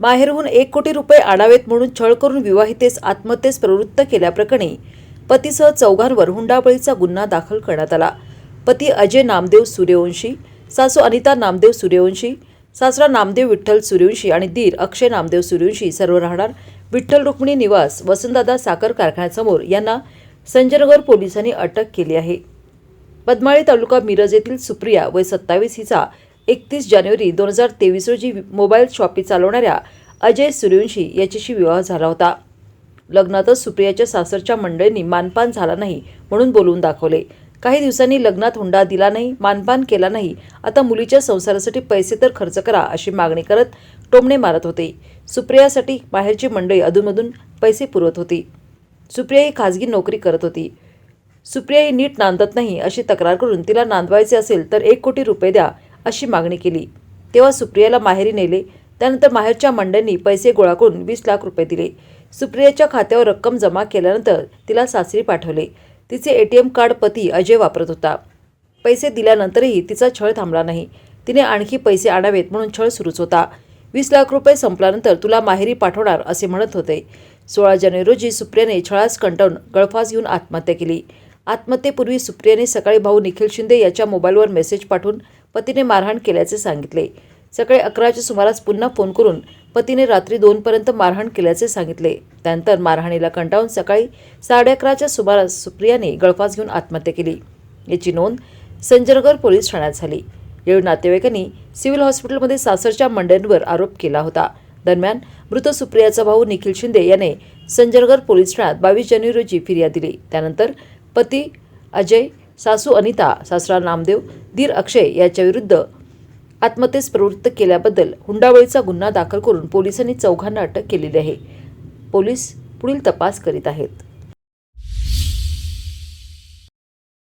माहेरहून एक कोटी रुपये आणावेत म्हणून छळ करून विवाहितेस आत्महत्येस प्रवृत्त केल्याप्रकरणी पतीसह चौघांवर हुंडाबळीचा गुन्हा दाखल करण्यात आला. पती अजय नामदेव सूर्यवंशी सासू अनिता नामदेव सूर्यवंशी सासरा नामदेव विठ्ठल सूर्यवंशी आणि दीर अक्षय नामदेव सूर्यवंशी सर्व राहणार विठ्ठल रुक्मिणी निवास वसंतदादा साखर कारखान्यासमोर यांना संजयनगर पोलिसांनी अटक केली आहे. पद्माळी तालुका मिरज येथील सुप्रिया वय सत्तावीस हिचा एकतीस जानेवारी दोन हजार तेवीस रोजी मोबाईल शॉपी चालवणाऱ्या अजय सूर्यवंशी याच्याशी विवाह झाला होता. लग्नातच सुप्रियाच्या सासरच्या मंडळींनी मानपान झाला नाही म्हणून बोलवून दाखवले. काही दिवसांनी लग्नात हुंडा दिला नाही मानपान केला नाही. आता मुलीच्या संसारासाठी पैसे तर खर्च करा अशी मागणी करत टोमणे मारत होते. सुप्रियासाठी बाहेरची मंडळी अधूनमधून पैसे पुरवत होती. सुप्रिया ही खाजगी नोकरी करत होती. सुप्रिया ही नीट नांदत नाही अशी तक्रार करून तिला नांदवायचे असेल तर एक कोटी रुपये द्या. अशी मागणी केली. तेव्हा सुप्रियाला माहेरी नेले. त्यानंतर माहेरच्या मंडळींनी पैसे गोळा करून वीस लाख रुपये दिले. सुप्रियाच्या खात्यावर रक्कम जमा केल्यानंतर तिला सासरी पाठवले. तिचे ए टी एम कार्ड पती अजय वापरत होता. पैसे दिल्यानंतरही तिचा छळ थांबला नाही. तिने आणखी पैसे आणावेत म्हणून छळ सुरूच होता. वीस लाख रुपये संपल्यानंतर तुला माहेरी पाठवणार असे म्हणत होते. सोळा जानेवारी रोजी सुप्रियाने छळास कंटाळून गळफास घेऊन आत्महत्या केली. आत्महत्येपूर्वी सुप्रियाने सकाळी भाऊ निखिल शिंदे याच्या मोबाईलवर मेसेज पाठवून पतीने मारहाण केल्याचे सांगितले. सकाळी अकराच्या सुमारास पुन्हा फोन करून पतीने रात्री दोनपर्यंत मारहाण केल्याचे सांगितले. त्यानंतर मारहाणीला कंटाळून सकाळी साडे अकराच्या सुमारास सुप्रियाने गळफास घेऊन आत्महत्या केली. याची नोंद संजरगर पोलीस ठाण्यात झाली. यावेळी नातेवाईकांनी सिव्हिल हॉस्पिटलमध्ये सासरच्या मंडळींवर आरोप केला होता. दरम्यान मृत सुप्रियाचा भाऊ निखिल शिंदे याने संजरगर पोलीस ठाण्यात बावीस जानेवारी रोजी फिर्याद दिली. त्यानंतर पती अजय सासू अनिता सासरा नामदेव दीर अक्षय याच्याविरुद्ध आत्महत्येस प्रवृत्त केल्याबद्दल हुंडावळीचा गुन्हा दाखल करून पोलिसांनी चौघांना अटक केलेली आहे. पोलीस पुढील तपास करीत आहेत.